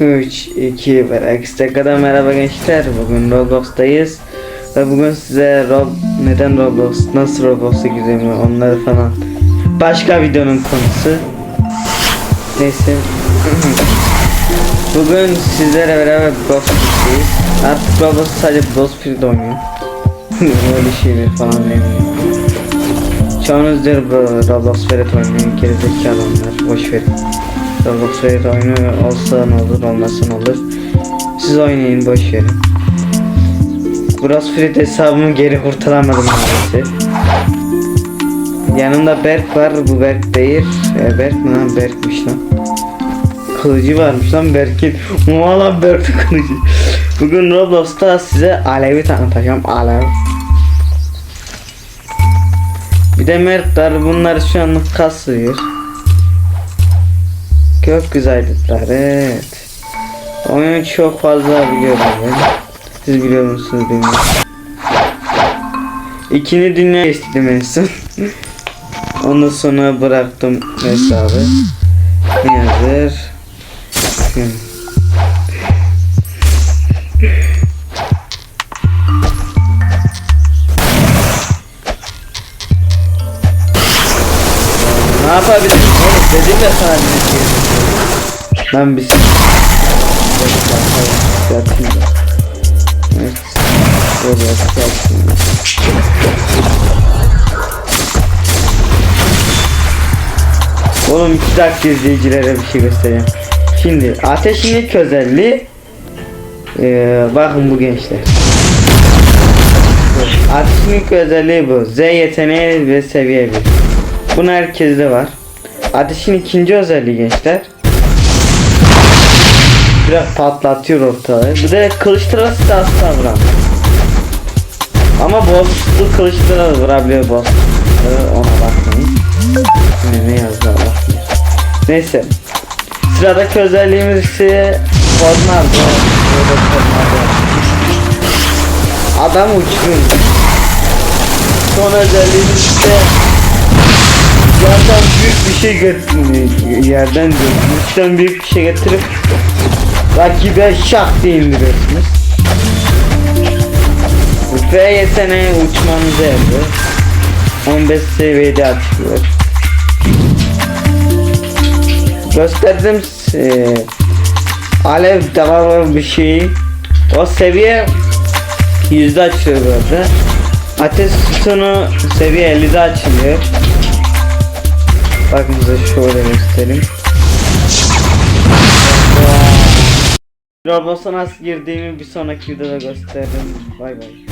3, 2, 1. Ekstra merhaba gençler. Bugün Roblox'tayız. Ve bugün size Rob neden Roblox, nasıl Roblox'a gireceğimi onları falan. Başka videonun konusu. Neyse. bugün sizlerle beraber Roblox'tayız. Artık Roblox sadece Bozfir'de oynuyor. Öyle şeyler falan demiyor. Çoğunuz bu Roblox Ferret oynuyor. Gerizekalı onlar. Boş verin. Roblox Ferret oynuyor. Olsa ne olur olmasa ne olur. Siz oynayın boş verin. Bros Ferret hesabımı geri kurtaramadım maalesef. Yanımda Berk var. Bu Berk değil. E, Berk mi lan? Berk'miş lan. Kılıcı varmış lan Berk'in. Mualan Berk'in kılıcı. Bugün Roblox'ta size Alev'i tanıtacağım. Alev. Bir de Mertler bunlar şu anlık kasıyor. Çok güzel editler evet. Oyunu çok fazla biliyorum. Siz biliyor musunuz bilmiyorum. İkinci dünya istedim en son. Ondan sonra bıraktım hesabı. Ne yazır? Hmm. Ne yapabilirim oğlum dedim ya sana diyeyim. Ben bir. Böyle yatayım. Oğlum iki dakika izleyicilere bir şey göstereyim. Şimdi ateşin ilk özelliği ee, bakın bu gençler. Ateşin ilk özelliği bu. Z yeteneği ve seviye 1. Bunu herkeste var. Ateşin ikinci özelliği gençler. Biraz patlatıyor ortalığı. Bir de kılıçlara size asla vuran. Ama bosslu kılıçlara vurabiliyor boss. Ona bakmayın. Ne, ne yazdı bilir. Neyse. Sıradaki özelliğimiz ise Tornado. Adam uçuyor. Son özelliğimiz ise Yerden büyük bir şey getirip yerden diyorum. Üstten büyük bir şey getirip rakibe şak diye indiriyorsunuz. Ve yeteneği uçmanızı yapıyor. 15 seviyede atıyor. Gösterdim e, alev damarlı bir şeyi. O seviye yüzde açıyor böyle. Ateş sütunu seviye 50'de açılıyor. Bakın size şöyle göstereyim. Roblox'a nasıl girdiğimi bir sonraki videoda gösterdim. Bay bay.